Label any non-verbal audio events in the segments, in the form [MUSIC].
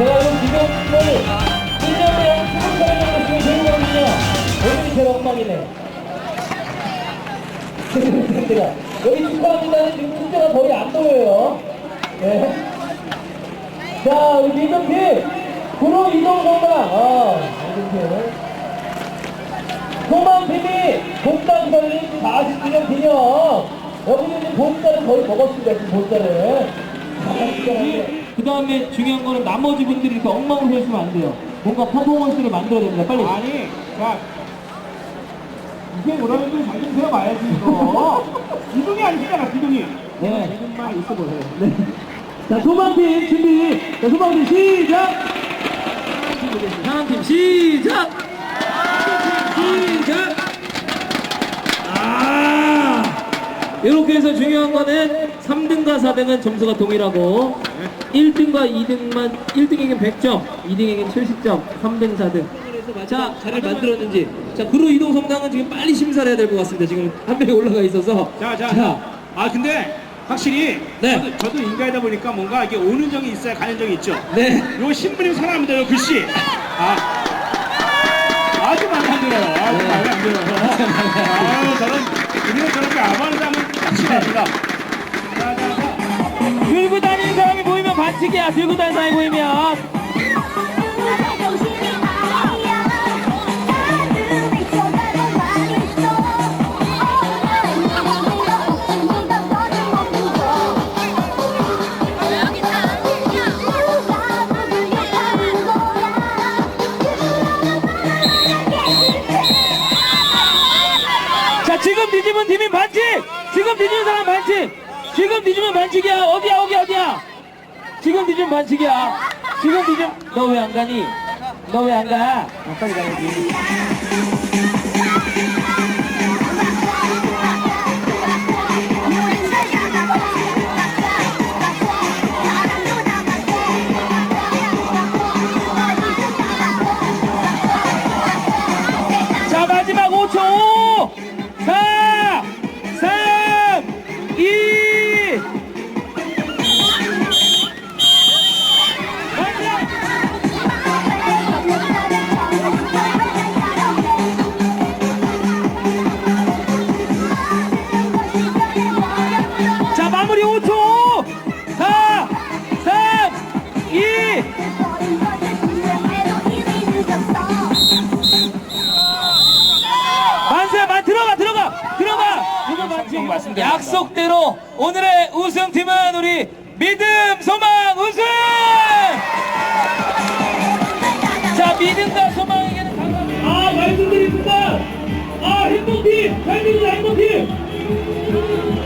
제가 이런 비경을 1년에 20차례 정도 지금 배우거든요. 오늘이 제일 엉망이네. 제가 여기 축하합니다는 지금 숫자가 거의 안 보여요. 네. 자, 우리 이정필! 구로 이동성당! 아, 이정필. 소망팀이 복당 걸린 40주년 기념! 여기는 이제 본자를 거의 먹었습니다, 지금 본자를. [LAUGHS] 그 다음에 중요한 거는 나머지 분들이 이렇게 엉망으로 서 있으면 안 돼요. 뭔가 퍼포먼스를 만들어야 됩니다, 빨리. 아니, 야, 이게 뭐라는 걸 잘좀 들어봐야지, 이거. [LAUGHS] 기둥이 아니잖아, 기둥이. 네. 기둥만 있어 보세요. 네. 자, 소망팀 준비. 자, 소망팀 시작! 하나팀 시작! 시작! 아! 이렇게 해서 중요한 거는 3등과 4등은 점수가 동일하고 1등과 2등만 1등에겐 100점, 2등에겐 70점, 3등, 4등. 자, 잘 만들었는지. 자, 그루 이동 성당은 지금 빨리 심사를 해야 될 것 같습니다. 지금 한 명이 올라가 있어서. 자, 자. 아, 근데 확실히 네. 저도, 저도 인가이다 보니까 뭔가 이게 오는 정이 있어야 가는 정이 있죠. 네. 요 신부님 사랑합니다, 요 글씨. 아. 아주 마음에 안 들어요. 아주 네. 마음에 안 들어요. 아유, 저는, 우리는 저렇게 아바를 하면 자. 들고 다니는 사람이 보이면 반칙이야. 들고 다니는 사람이 보이면. 지금 뒤집은 팀이 반칙! 지금 뒤집은 사람 반칙! 지금 뒤집으면 반칙이야. 어디야, 어디, 어디야? 지금 뒤집으면 반칙이야. 지금 뒤집, 너왜 안 가니? 너 왜 안 가? 아, 빨리 가야지. 약속대로 오늘의 우승팀은 우리 믿음 소망 우승! 자 믿음과 소망에게는 감사합니다. 아 말씀드립니다. 아 행복팀 잘 됩니다 행복팀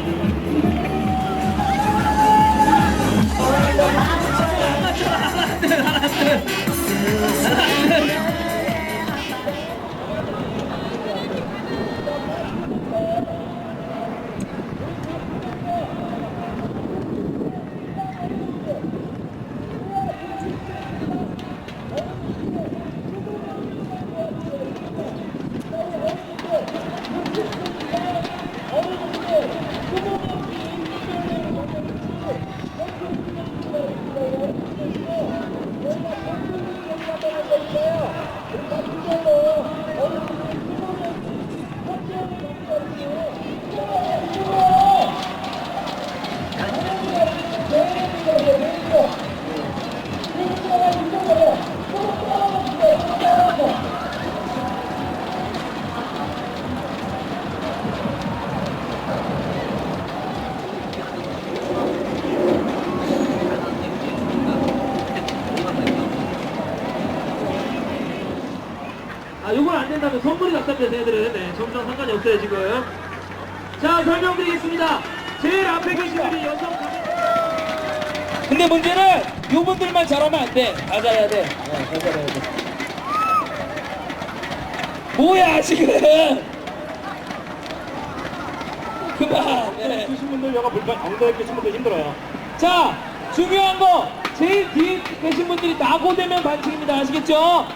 된다면 선물이 갖답니다, 얘들은. 네, 점수랑 상관이 없어요, 지금. 자, 설명드리겠습니다. 제일 앞에 계신 분이 여성. 근데 문제는 요분들만 잘하면 안 돼. 다 잘해야 돼. 네, 다 잘해야 돼. 뭐야, 지금! [LAUGHS] 그만! 네. 쓰신 분들 여가 불편, 엉덩이 끼신 분들 힘들어요. 자, 중요한 거 제일 뒤에 계신 분들이 낙오되면 반칙입니다. 아시겠죠?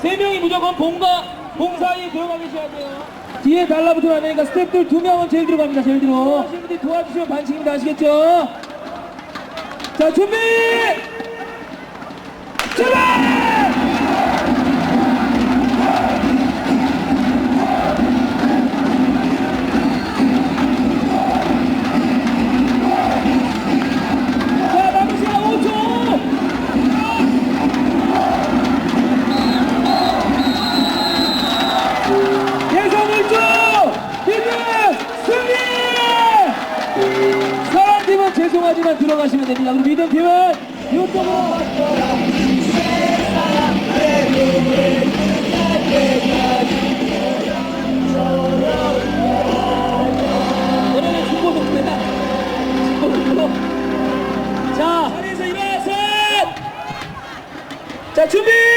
세 명이 무조건 봉가 봉 사이에 들어가 계셔야 돼요. 뒤에 달라붙으면 안 되니까 스태프들 두 명은 제일 들어갑니다. 제일 들어. 하시는 분들이 도와주시면 반칙입니다. 아시겠죠? 자, 준비! 출발! 죄송하지만 들어가시면 됩니다. 그리고 믿음팀은 이쪽으로. 자, 준비!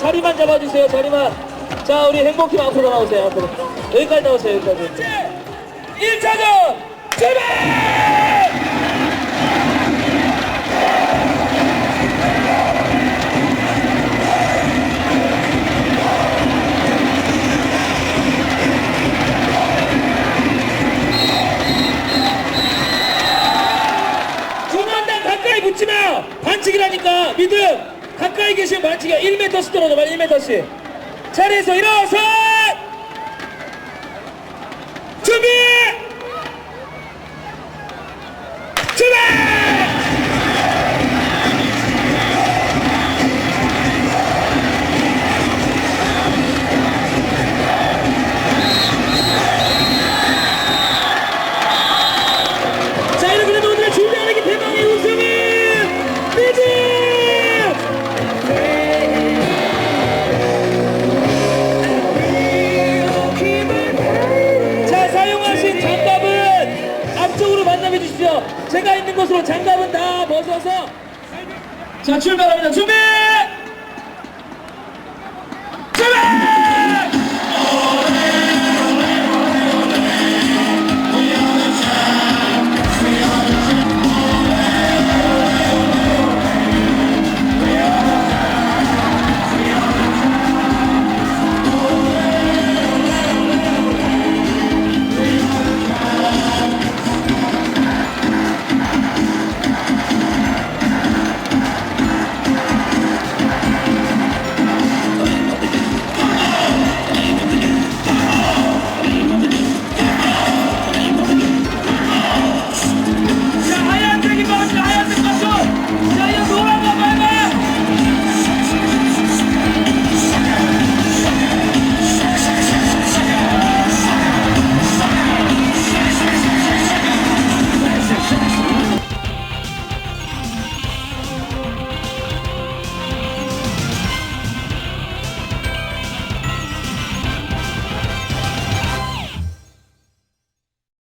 자리만 잡아주세요, 자리만. 자, 우리 행복팀 앞으로 나오세요, 앞으로. 여기까지 나오세요, 여기까지. 1차전 출발! 중앙단 가까이 붙지 마! 반칙이라니까! 믿음! 가까이 계시면 반칙이야. 1m씩 떨어져, 말 1m씩. 자리에서 일어서! 준비!